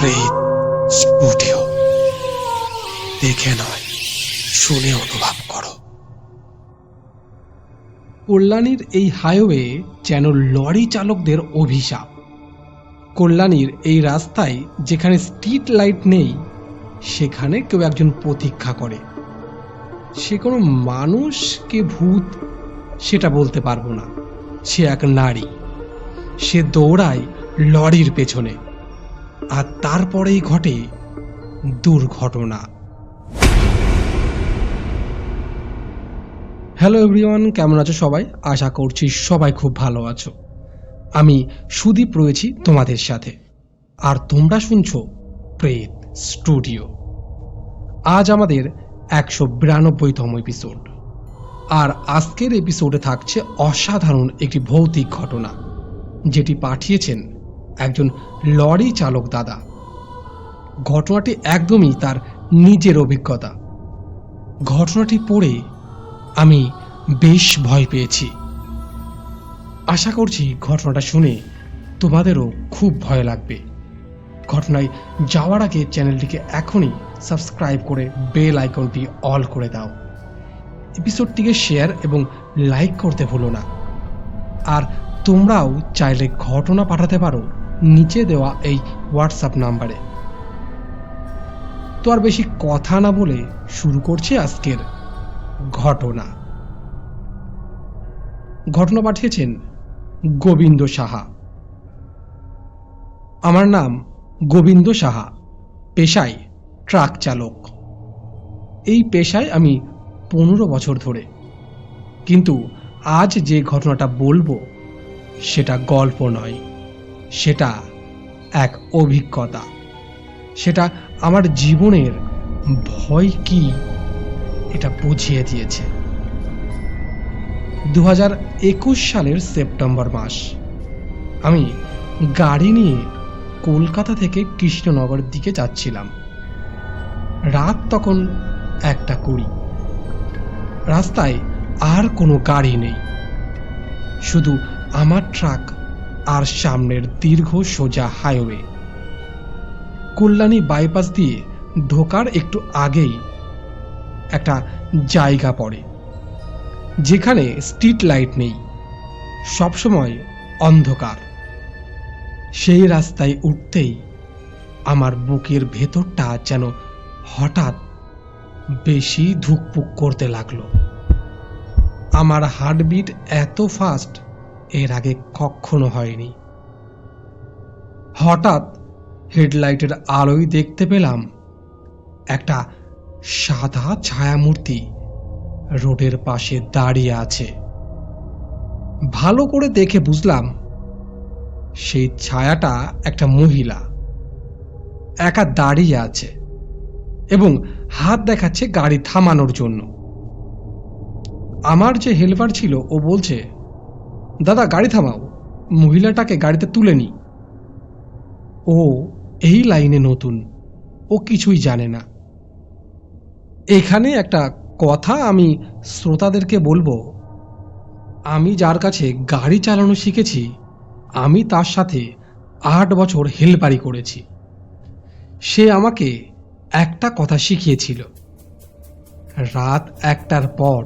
প্রেত স্টুডিও দেখে নয়, শুনে অনুভব করো। কল্যাণীর এই হাইওয়ে যেন লরি চালকদের অভিশাপ। কল্যাণীর এই রাস্তায় যেখানে স্ট্রিট লাইট নেই, সেখানে কেউ একজন প্রতীক্ষা করে। সে কোনো মানুষ কে ভূত, সেটা বলতে পারব না। সে এক নারী। সে দৌড়ায় লরির পেছনে। আর তারপরেই ঘটে দুর্ঘটনা। হ্যালো এভরিওয়ান কেমন আছো সবাই? আশা করছি সবাই খুব ভালো আছো। আমি সুদীপ রয়েছি তোমাদের সাথে। আর তোমরা শুনছো প্রেত স্টুডিও। আজ আমাদের একশো বিরানব্বইতম এপিসোড আর আজকের এপিসোডে থাকছে অসাধারণ একটি ভৌতিক ঘটনা, যেটি পাঠিয়েছেন একজন লরি চালক দাদা। ঘটনাটি একদমই তার নিজের অভিজ্ঞতা। ঘটনাটি পড়ে আমি বেশ ভয় পেয়েছি। আশা করছি ঘটনাটা শুনে তোমাদেরও খুব ভয় লাগবে। ঘটনায় যাওয়ার আগে চ্যানেলটিকে এখনই সাবস্ক্রাইব করে বেল আইকনটি অল করে দাও। এপিসোডটিকে শেয়ার এবং লাইক করতে ভুলো না। আর তোমরাও চাইলে ঘটনা পাঠাতে পারো নিচে দেওয়া এই হোয়াটসঅ্যাপ নাম্বারে। তো আর বেশি কথা না বলে শুরু করছি আজকের ঘটনা। ঘটনা পাঠিয়েছেন গোবিন্দ সাহা। আমার নাম গোবিন্দ সাহা, পেশায় ট্রাক চালক। এই পেশায় আমি পনেরো বছর ধরে। কিন্তু আজ যে ঘটনাটা বলব, সেটা গল্প নয়। সেটা এক অভিজ্ঞতা। সেটা আমার জীবনের ভয় কি, এটা বুঝিয়ে দিয়েছে। দু সালের সেপ্টেম্বর মাস, আমি গাড়ি নিয়ে কলকাতা থেকে কৃষ্ণনগরের দিকে যাচ্ছিলাম। রাত তখন একটা কুড়ি। রাস্তায় আর কোনো গাড়ি নেই। শুধু আমার ট্রাক আর সামনের দীর্ঘ সোজা হাইওয়ে। কল্যাণী বাইপাস দিয়ে ঢোকার একটু আগেই একটা জায়গা পড়ে, যেখানে স্ট্রিট লাইট নেই, সবসময় অন্ধকার। সেই রাস্তায় উঠতেই আমার বুকের ভেতরটা যেন হঠাৎ বেশি ধুকপুক করতে লাগল। আমার হার্টবিট এত ফাস্ট এর আগে কখনো হয়নি। হঠাৎ হেডলাইটের আলোয় দেখতে পেলাম একটা সাদা ছায়ামূর্তি রোডের পাশে দাঁড়িয়ে আছে। ভালো করে দেখে বুঝলাম সেই ছায়াটা একটা মহিলা। একা দাঁড়িয়ে আছে এবং হাত দেখাচ্ছে গাড়ি থামানোর জন্য। আমার যে হেল্পার ছিল, ও বলছে দাদা, গাড়ি থামাও। মহিলাটাকে গাড়িতে তুলে নি। ও এই লাইনে নতুন। ও কিছুই জানে না। এখানে একটা কথা আমি শ্রোতাদেরকে বলব। আমি যার কাছে গাড়ি চালানো শিখেছি, আমি তার সাথে আট বছর হেলপারি করেছি। সে আমাকে একটা কথা শিখিয়েছিল। রাত একটার পর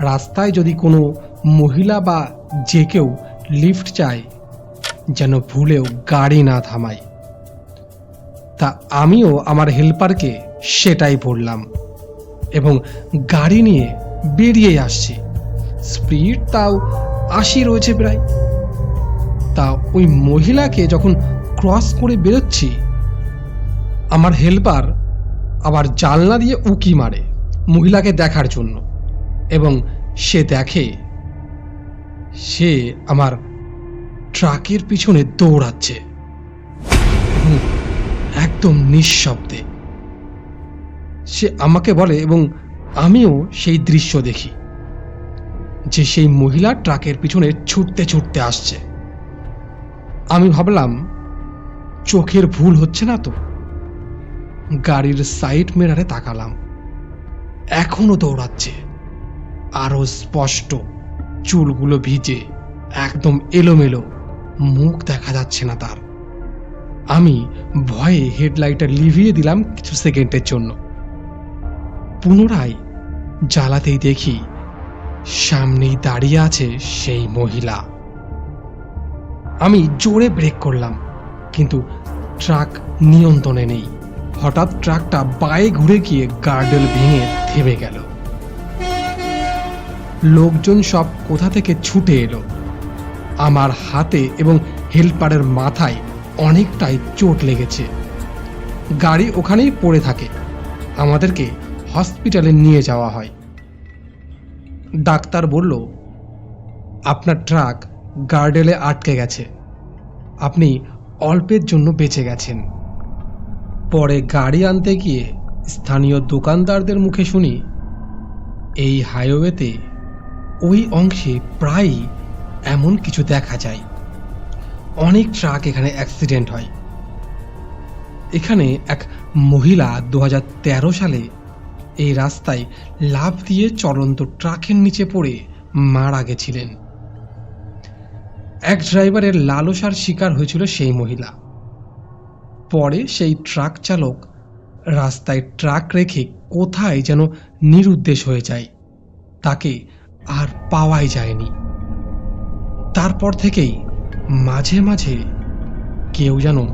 রাস্তায় যদি কোনো মহিলা বা যে কেউ লিফট চায়, যেন ভুলেও গাড়ি না থামায়। তা আমিও আমার হেল্পারকে সেটাই বললাম এবং গাড়ি নিয়ে বেরিয়ে আসছি। স্পিড তাও আশি রয়েছে প্রায়। তা ওই মহিলাকে যখন ক্রস করে বেরোচ্ছি, আমার হেল্পার আবার জানলা দিয়ে উকি মারে মহিলাকে দেখার জন্য এবং সে দেখে সে আমার ট্রাকের পিছনে দৌড়াচ্ছে। একদম নিঃশব্দে। সে আমাকে বলে এবং আমিও সেই দৃশ্য দেখি, যে সেই মহিলা ট্রাকের পিছনে ছুটতে ছুটতে আসছে। আমি ভাবলাম, চোখের ভুল হচ্ছে না তো? গাড়ির সাইড মিরারে তাকালাম। এখনও দৌড়াচ্ছে। আরও স্পষ্ট। চুলগুলো ভিজে একদম এলোমেলো, মুখ দেখা যাচ্ছে না তার। আমি ভয়ে হেডলাইটটা লিভিয়ে দিলাম কিছু সেকেন্ডের জন্য। পুনরায় জ্বালাতেই দেখি সামনেই দাঁড়িয়ে আছে সেই মহিলা। আমি জোরে ব্রেক করলাম, কিন্তু ট্রাক নিয়ন্ত্রণে নেই। হঠাৎ ট্রাকটা বায়ে ঘুরে গিয়ে গার্ডেল ভেঙে থেমে গেল। লোকজন সব কোথা থেকে ছুটে এলো? আমার হাতে এবং হেল্পারের মাথায় অনেকটাই চোট লেগেছে। গাড়ি ওখানেই পড়ে থাকে। আমাদেরকে হসপিটালে নিয়ে যাওয়া হয়। ডাক্তার বলল, আপনার ট্রাক গার্ডেলে আটকে গেছে। আপনি অল্পের জন্য বেঁচে গেছেন। পরে গাড়ি আনতে গিয়ে স্থানীয় দোকানদারদের মুখে শুনি, এই হাইওয়েতে ওই অংশে প্রায়ই এমন কিছু দেখা যায়। অনেক ট্রাক এখানে অ্যাক্সিডেন্ট হয়। এখানে এক মহিলা দু হাজার তেরো সালে এই রাস্তায় লাফ দিয়ে চলন্ত ট্রাকের নিচে পড়ে মারা গেছিলেন। এক ড্রাইভারের লালসার শিকার হয়েছিল সেই মহিলা। পরে সেই ট্রাক চালক রাস্তায় ট্রাক রেখে কোথায় যেন নিরুদ্দেশ হয়ে যায়। তাকে আর পাওয়াই যায়নি। তারপর থেকেই মাঝে মাঝে কেউ যেন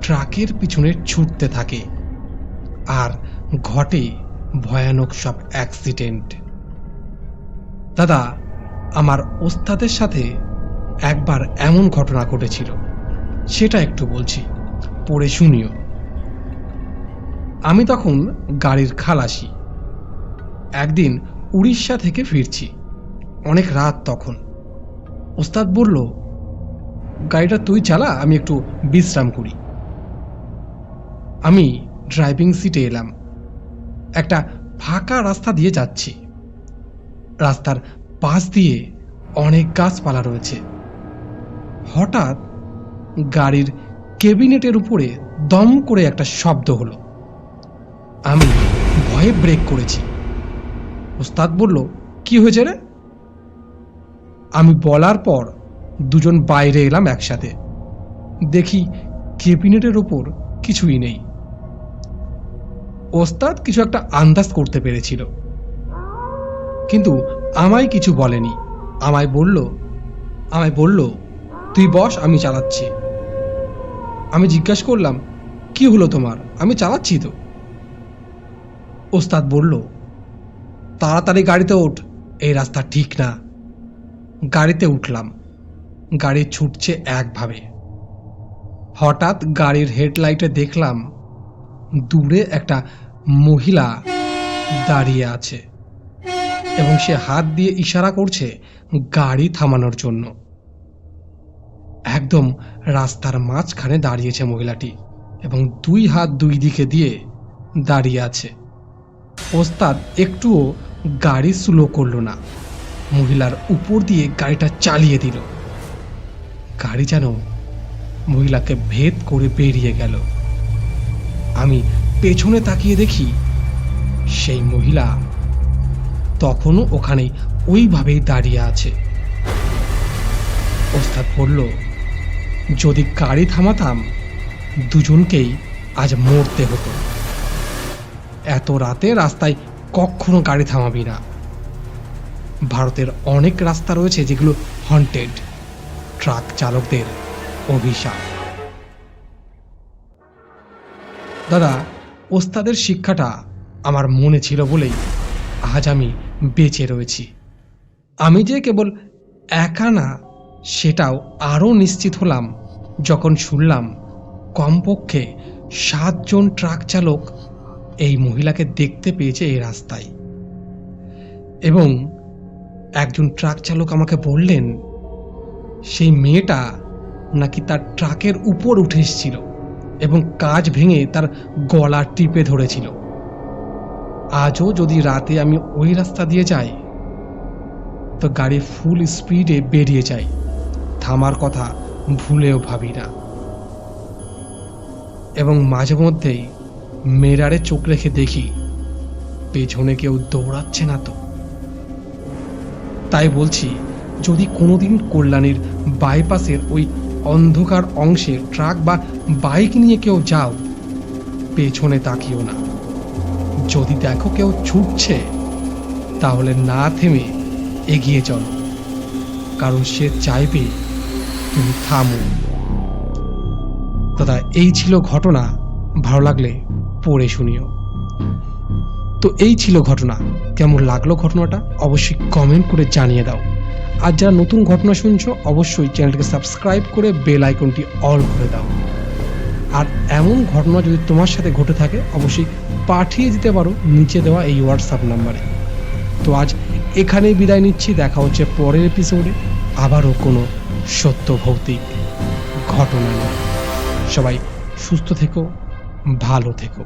ট্রাকের পিছনে ছুটতে থাকে আর ঘটে ভয়ানক সব অ্যাক্সিডেন্ট। দাদা, আমার ওস্তাদের সাথে একবার এমন ঘটনা ঘটেছিল, সেটা একটু বলছি, পড়ে শুনিও। আমি তখন গাড়ির খালাসি। একদিন উড়িষ্যা থেকে ফিরছি। অনেক রাত তখন। ওস্তাদ বলল, গাড়িটা তুই চালা, আমি একটু বিশ্রাম করি। আমি ড্রাইভিং সিটে এলাম। একটা ফাঁকা রাস্তা দিয়ে যাচ্ছি। রাস্তার পাশ দিয়ে অনেক গাছপালা রয়েছে। হঠাৎ গাড়ির কেবিনেটের উপরে দম করে একটা শব্দ হলো। আমি ভয়ে ব্রেক করেছি। ওস্তাদ বলল, কি হয়েছে রে? আমি বলার পর দুজন বাইরে এলাম একসাথে। দেখি কেবিনেটের ওপর কিছুই নেই। ওস্তাদ কিছু একটা আন্দাজ করতে পেরেছিল। কিন্তু আমায় কিছু বলেনি। আমায় বলল আমায় বলল, তুই বস, আমি চালাচ্ছি। আমি জিজ্ঞাসা করলাম, কি হলো তোমার? আমি চালাচ্ছি তো? ওস্তাদ বলল, তাড়াতাড়ি গাড়িতে ওঠ, এই রাস্তা ঠিক না। গাড়িতে উঠলাম। গাড়ি ছুটছে একভাবে। হঠাৎ গাড়ির হেডলাইটে দেখলাম, দূরে একটা মহিলা দাঁড়িয়ে আছে এবং সে হাত দিয়ে ইশারা করছে গাড়ি থামানোর জন্য। একদম রাস্তার মাঝখানে দাঁড়িয়েছে মহিলাটি এবং দুই হাত দুই দিকে দিয়ে দাঁড়িয়ে আছে। ওস্তাদ, একটুও গাড়ি স্লো করল না। মহিলার উপর দিয়ে গাড়িটা চালিয়ে দিল। গাড়ি যেন মহিলাকে ভেদ করে বেরিয়ে গেল। আমি পেছনে তাকিয়ে দেখি সেই মহিলা তখনও ওখানে ওইভাবেই দাঁড়িয়ে আছে। ওস্তাদ বলল, যদি গাড়ি থামাতাম, দুজনকেই আজ মরতে হতো। এত রাতে রাস্তায় কখনো গাড়ি থামাবি না। ভারতের অনেক রাস্তা রয়েছে যেগুলো হন্টেড ট্রাক চালকদের অভিশাপ। দাদা, ওস্তাদের শিক্ষাটা আমার মনে ছিল বলেই আজ আমি বেঁচে রয়েছি। আমি যে কেবল একা না, সেটাও আরও নিশ্চিত হলাম যখন শুনলাম কমপক্ষে সাতজন ট্রাক চালক এই মহিলাকে দেখতে পেয়েছে এই রাস্তায়। এবং একজন ট্রাক চালক আমাকে বললেন, সেই মেয়েটা নাকি তার ট্রাকের উপর উঠে এসেছিল এবং কাজ ভেঙে তার গলা টিপে ধরেছিল। আজও যদি রাতে আমি ওই রাস্তা দিয়ে যাই, তো গাড়ি ফুল স্পিডে বেরিয়ে যায়। থামার কথা ভুলেও ভাবি না। এবং মাঝে মধ্যেই মেরারে চোখ রেখে দেখি, পেছনে কেউ দৌড়াচ্ছে না তো। তাই বলছি, যদি কোনোদিন কল্যাণীর বাইপাসের ওই অন্ধকার অংশে ট্রাক বা বাইক নিয়ে কেউ যাও, পেছনে তাকিও না। যদি দেখো কেউ ছুটছে, তাহলে না থেমে এগিয়ে চলো, কারণ সে চাইবে তুমি থামো। দাদা, এই ছিল ঘটনা, ভালো লাগলে পড়ে শুনিও। তো এই ছিল ঘটনা। কেমন লাগল ঘটনাটা অবশ্যই কমেন্ট করে জানিয়ে দাও। আর যারা নতুন ঘটনা শুনছো, অবশ্যই চ্যানেলটিকে সাবস্ক্রাইব করে বেল আইকনটি অল করে দাও। আর এমন ঘটনা যদি তোমার সাথে ঘটে থাকে, অবশ্যই পাঠিয়ে দিতে পারো নিচে দেওয়া এই হোয়াটসঅ্যাপ নাম্বারে তো আজ এখানেই বিদায় নিচ্ছি, দেখা হচ্ছে পরের এপিসোডে আবারও কোনো সত্য ভৌতিক ঘটনা সবাই সুস্থ থেকো, ভালো থেকো।